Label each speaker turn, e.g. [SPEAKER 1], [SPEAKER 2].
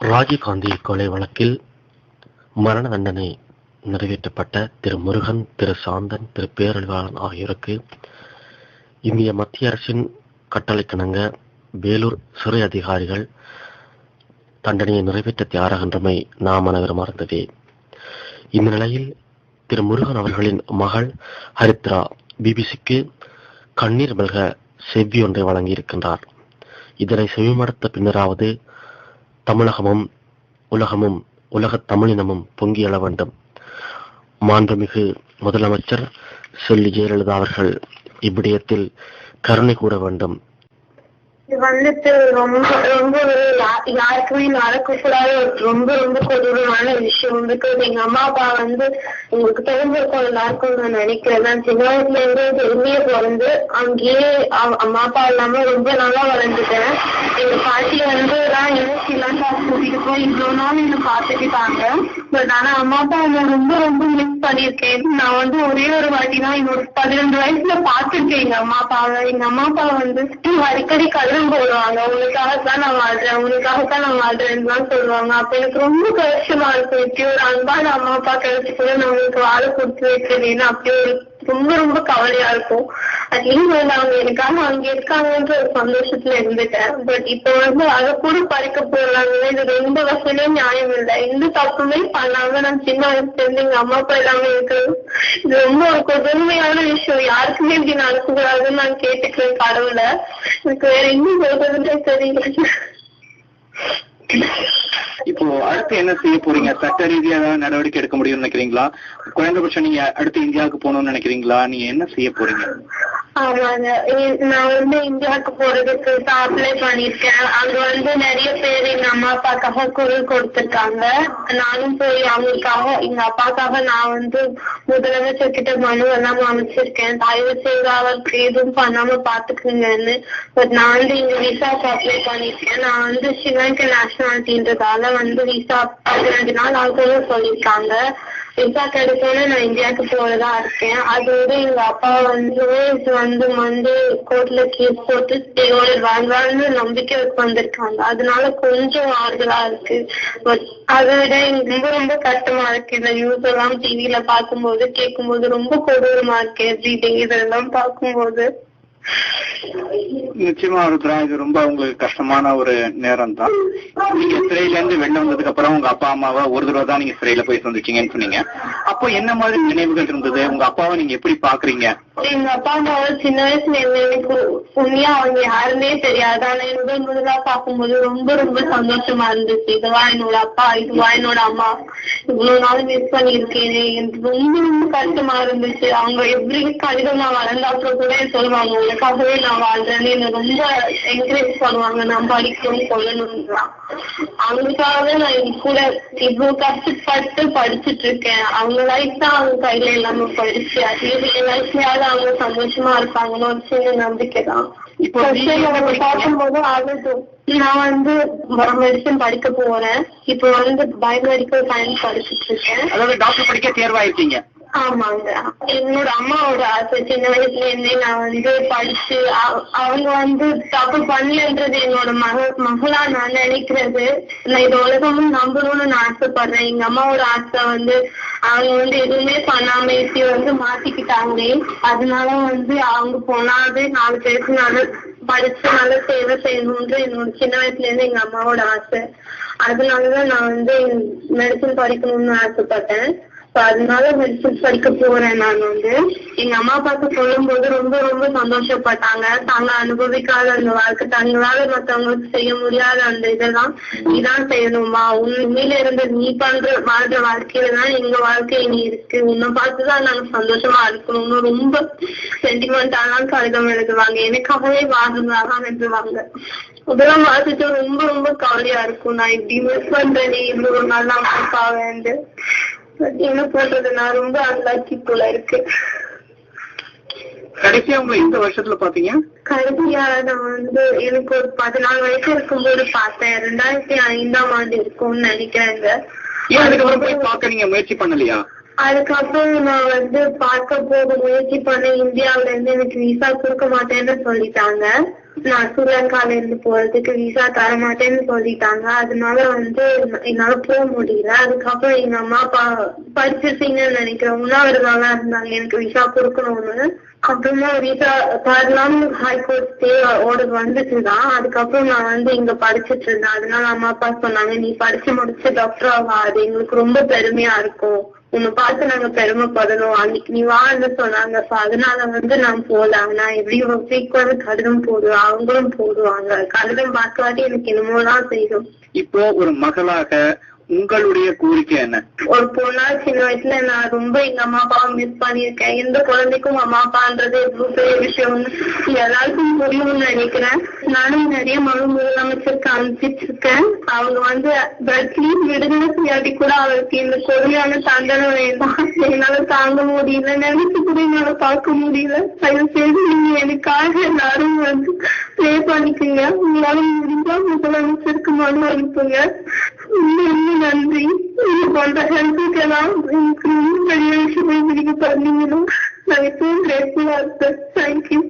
[SPEAKER 1] ராஜீவ்காந்தி கொலை வழக்கில் மரண தண்டனை நிறைவேற்றப்பட்ட திரு முருகன் திரு சாந்தன் திரு பேரழிவாளன் ஆகியோருக்கு இந்திய மத்திய அரசின் கட்டளைக்கிணங்க வேலூர் சிறை அதிகாரிகள் தண்டனையை நிறைவேற்ற தயாராகின்றமை நாம் அனைவரும் அறிந்ததே. இந்த நிலையில் திரு முருகன் அவர்களின் மகள் ஹரித்ரா பிபிசிக்கு கண்ணீர் மல்க செவ்வி ஒன்றை வழங்கியிருக்கின்றார். இதனை செவிமடுத்த பின்னராவது தமிழகமும் உலகமும் உலக தமிழினமும் பொங்கி எழ வேண்டும். மாண்புமிகு முதலமைச்சர் செல்வி ஜெயலலிதா அவர்கள் இவ்விடயத்தில் கருணை கூற வேண்டும்.
[SPEAKER 2] இது வந்துட்டு ரொம்ப ரொம்ப யாருக்குமே நடக்கக்கூடாத ரொம்ப ரொம்ப கொடூரமான விஷயம். வந்துட்டு எங்க அம்மா அப்பா வந்து உங்களுக்கு தெரிஞ்சிருக்கும் எல்லாருக்கும் நான் நினைக்கிறேன். சின்ன வயசுல இருந்து வெளியே பிறந்து அங்கேயே அம்மா அப்பா இல்லாம ரொம்ப நல்லா வளர்ந்துட்டேன் எங்க பாட்டி வந்து தான் யோசி எல்லாம் கூட்டிட்டு போய் இவ்வளவு நாள் என்ன பாத்துக்கிட்டாங்க பட் ஆனா அம்மா அப்பா என்ன ரொம்ப ரொம்ப மிஸ் பண்ணிருக்கேன் நான் வந்து ஒரே ஒரு வாட்டி தான் என்னோட பதினெண்டு வயசுல பாத்துருக்கேன் எங்க அம்மா அப்பாவை எங்க அம்மா அப்பா வந்து அடிக்கடி கடன் போடுவாங்க. உனக்காகத்தான் நான் வாழ்றேன். உனக்காகத்தான் நான் வாழ்றேன்னு தான் சொல்லுவாங்க. அப்ப எனக்கு ரொம்ப கஷ்டமா இருக்கும் இப்படி ஒரு அன்பான அம்மா அப்பா கிடைச்சி கூட நான் உங்களுக்கு வாழ கொடுத்து வைக்கிறேன்னு அப்படியே ஒரு ரொம்ப ரொம்ப கவலையா இருக்கும். அட்லீஸ்ட் வந்து அவங்க எனக்காக அங்க இருக்காங்கன்ற ஒரு சந்தோஷத்துல இருந்துட்டேன். பட் இப்ப வந்து அதை கூட பறிக்க போறாங்க. இது ரொம்ப வசதியும் நியாயம் இல்லை. எந்த தப்புமே பண்ணாம நான் சின்ன வயசுல இருந்து எங்க அம்மா அப்பா எல்லாமே இருக்கு இது ரொம்ப ஒரு கொடுமையான விஷயம். யாருக்குமே இப்படி நடக்கக்கூடாதுன்னு நான் கேட்டுக்கிறேன் கடவுளை. எனக்கு வேற என்ன சொல்றதுன்றே தெரியல.
[SPEAKER 3] அடுத்து என்ன செய்ய போறீங்க? சட்ட ரீதியா ஏதாவது நடவடிக்கை எடுக்க முடியும்னு நினைக்கிறீங்களா? குறைந்தபட்சம் நீங்க அடுத்து இந்தியாவுக்கு போகணும்னு நினைக்கிறீங்களா? நீங்க என்ன செய்ய போறீங்க?
[SPEAKER 2] ஆமாங்க நான் வந்து இந்தியாவுக்கு போறதுக்கு அப்ளை பண்ணிருக்கேன் அங்க வந்து நிறைய பேர் எங்க அம்மா அப்பாக்காக குரல் கொடுத்துருக்காங்க. நானும் போய் அவங்களுக்காக எங்க அப்பாக்காக நான் வந்து முதலமைச்சர் கிட்ட மனு எல்லாம் அமைச்சிருக்கேன் தயவு செய்து அவருக்கு எதுவும் பண்ணாம பாத்துக்குங்கன்னு. பட் நான் வந்து இங்க விசாக்கு அப்ளை பண்ணிருக்கேன் நான் வந்து ஸ்ரீலங்கா நேஷனாலிட்டின்றதால வந்து விசா பதினஞ்சு நாள் ஆகும்னு சொல்லியிருக்காங்க. விசா கிடைச்சோன்னு நான் இந்தியாவுக்கு போறதா இருக்கேன். அதோட எங்க அப்பா வந்து வந்து வந்து கோர்ட்ல கேஸ் போட்டு வாழ்வாள்னு வாழ்வாழ்னு நம்பிக்கை வந்திருக்காங்க. அதனால கொஞ்சம் ஆறுதலா இருக்கு. அதை விட எனக்கு ரொம்ப ரொம்ப கஷ்டமா இருக்கு. இந்த நியூஸ் எல்லாம் டிவியில பார்க்கும்போது கேட்கும்போது ரொம்ப கொடூரமா இருக்கு. எவ்ரிடே இதெல்லாம் பார்க்கும்போது.
[SPEAKER 3] நிச்சயமா ருத்ரா இது ரொம்ப உங்களுக்கு கஷ்டமான ஒரு நேரம் தான் நீங்க சிறையில இருந்து வெளில வந்ததுக்கு அப்புறம் உங்க அப்பா அம்மாவை ஒரு தடவை தான் நீங்க சிறையில போய் சந்திச்சீங்கன்னு சொன்னீங்க. அப்போ என்ன மாதிரி நினைவுகள் இருந்தது? உங்க அப்பாவை நீங்க எப்படி பாக்குறீங்க?
[SPEAKER 2] எங்க அப்பா அம்மாவை சின்ன வயசுல இருந்து எனக்கு உண்மையா அவங்க யாருன்னே தெரியாது. ஆனா முதல் முதலா பார்க்கும்போது ரொம்ப ரொம்ப சந்தோஷமா இருந்துச்சு. இதுவா என்னோட அப்பா இதுவா என்னோட அம்மா. இவ்வளவு நாள் மிஸ் பண்ணிருக்கேன் எனக்கு ரொம்ப ரொம்ப கஷ்டமா இருந்துச்சு. அவங்க எப்படி கடிதம் நான் வளர்ந்த அப்புறம் கூட சொல்லுவாங்க உனக்காகவே நான் வாழ்றேன்னு என்ன ரொம்ப என்கரேஜ் பண்ணுவாங்க. நான் படிக்கணும் கொள்ளணும்லாம் அவங்களுக்காக நான் கூட இவ்வளவு கஷ்டப்பட்டு படிச்சுட்டு இருக்கேன். அவங்க லைஃப் தான் அவங்க கையில எல்லாமே படிச்சு அட்லீஸ்ட் என் லைஃப்லயாவது அவங்க சந்தோஷமா இருப்பாங்கன்னு ஒரு சின்ன நம்பிக்கை தான்? பார்க்கும்போது அழுது. நான் வந்து மெடிசன் படிக்க போறேன். இப்போ வந்து பயோமெடிக்கல் சயின்ஸ் படிச்சுட்டு இருக்கேன்.
[SPEAKER 3] அதாவது டாக்டர் படிக்க தேர்வாயிருக்கீங்க
[SPEAKER 2] ஆமாங்க. என்னோட அம்மாவோட ஆசை சின்ன வயசுல இருந்தே நான் வந்து படிச்சு அவங்க வந்து தப்பு பண்ணலன்றது என்னோட மக மகளா நான் நினைக்கிறது. நான் இது உலகமும் நம்பணும்னு நான் ஆசைப்படுறேன். எங்க அம்மாவோட ஆசை வந்து அவங்க வந்து எதுவுமே பண்ணாம இப்படி வந்து மாத்திக்கிட்டாங்களே. அதனால வந்து அவங்க போனாது நாலு பேருக்கு நல்ல படிச்சு நல்ல சேவை செய்யணும்ன்ற என்னோட சின்ன வயசுல இருந்து எங்க அம்மாவோட ஆசை. அதனாலதான் நான் வந்து மெடிசன் படிக்கணும்னு ஆசைப்பட்டேன். அதனால மெடிசன்ஸ் படிக்க போறேன் நான் வந்து. எங்க அம்மா அப்பாக்கு சொல்லும் போது ரொம்ப ரொம்ப சந்தோஷப்பட்டாங்க. தாங்க அனுபவிக்காத அந்த வாழ்க்கை தங்களால மத்தவங்களுக்கு செய்ய முடியாத அந்த இதெல்லாம் நீதான் செய்யணுமா? உண்மையில இருந்து நீ பண்ற வாழ்ற வாழ்க்கையில தான் எங்க வாழ்க்கை இனி இருக்கு. உன்னை பார்த்துதான் நாங்க சந்தோஷமா இருக்கணும்னு ரொம்ப சென்டிமெண்டாலாம் கடிதம் எழுதுவாங்க. எனக்காகவே வாழ்ந்தாங்க எழுதுவாங்க. இதெல்லாம் வாசிச்சு ரொம்ப ரொம்ப கவலையா இருக்கும். நான் இப்படி மிஸ் பண்றேனே இவ்வளவு நல்லா அம்மா அப்பாவேண்டு என்ன பண்றது நான் ரொம்ப அன்லாக்கி போல இருக்கு.
[SPEAKER 3] கடைசியா உங்களை இந்த வருஷத்துல பாத்தீங்க?
[SPEAKER 2] கடைசியா நான் வந்து எனக்கு ஒரு பதினாலு வயசு இருக்கும்போது பார்த்தேன். ரெண்டாயிரத்தி ஐந்தாம் ஆண்டு இருக்கும்னு நினைக்கிறேங்க.
[SPEAKER 3] ஏன் அதுக்கப்புறம் போய் பார்க்க நீங்க முயற்சி பண்ணலையா?
[SPEAKER 2] அதுக்கப்புறம் நான் வந்து பார்க்க போக முயற்சி பண்ண இந்தியாவுல இருந்து எனக்கு விசா கொடுக்க மாட்டேன்னு சொல்லிட்டாங்க. நான் ஸ்ரீலங்கால இருந்து போறதுக்கு விசா தர மாட்டேன்னு சொல்லிட்டாங்க. அதனால வந்து என்னால போக முடியல. அதுக்கப்புறம் எங்க அம்மா அப்பா படிச்சிருப்பீங்கன்னு நினைக்கிறேன் உண்ணாவிரதம்லாம் இருந்தாங்க எனக்கு விசா கொடுக்கணும்னு. அப்புறமா விசா தரலாம்னு ஹைகோர்ட் ஸ்டே ஓர்டர் வந்துச்சுதான். அதுக்கப்புறம் நான் வந்து இங்க படிச்சிட்டு இருந்தேன். அதனால அம்மா அப்பா சொன்னாங்க நீ படிச்சு முடிச்சு டாக்டர் ஆவா அது எங்களுக்கு ரொம்ப பெருமையா இருக்கும். உன்னை பார்த்து நாங்க பெருமைப்படணும். அன்னைக்கு நீ வாழ்ந்து சொன்னாங்க. அதனால வந்து நான் போல. நான் எப்படி சீக்கிரம் கடிதம் போடுவேன் அவங்களும் போடுவாங்க. கடிதம் பார்க்காட்டி எனக்கு என்னமோதான் செய்யும்.
[SPEAKER 3] இப்போ ஒரு மகளாக உங்களுடைய கோரிக்கை என்ன?
[SPEAKER 2] ஒரு பொண்ணா சின்ன வயசுல நான் ரொம்ப எங்க அம்மா அப்பாவை மிஸ் பண்ணிருக்கேன் எந்த குழந்தைக்கும் அம்மா அப்பான்றது எவ்வளவு பெரிய விஷயம் எல்லாருக்கும் புரியும்னு நினைக்கிறேன். நானும் நிறைய மனு முதலமைச்சருக்கு அனுப்பிச்சிருக்கேன். அவங்க வந்து பட்லீஸ் விடுதலை செய்யாட்டி கூட அவருக்கு இந்த கொடுமையான தண்டனை வேண்டாம். என்னால தாங்க முடியல. நினைச்சு கூட என்னால பார்க்க முடியல. தயவு செய்து நீங்க எனக்காக எல்லாரும் வந்து ப்ரே பண்ணிக்கோங்க. உங்களால முடிஞ்சா முதலமைச்சருக்கு மனு அனுப்புங்க. ரொம்ப ரொம்ப நன்றி நீங்க பண்ற ஹெல்ப்புக்கெல்லாம் எனக்கு ரொம்ப பெரிய விஷயம் நீங்க பண்ணீங்கன்னா நான் எப்பவும் கிரேட்ஃபுல்லா இருப்பேன் தேங்க்யூ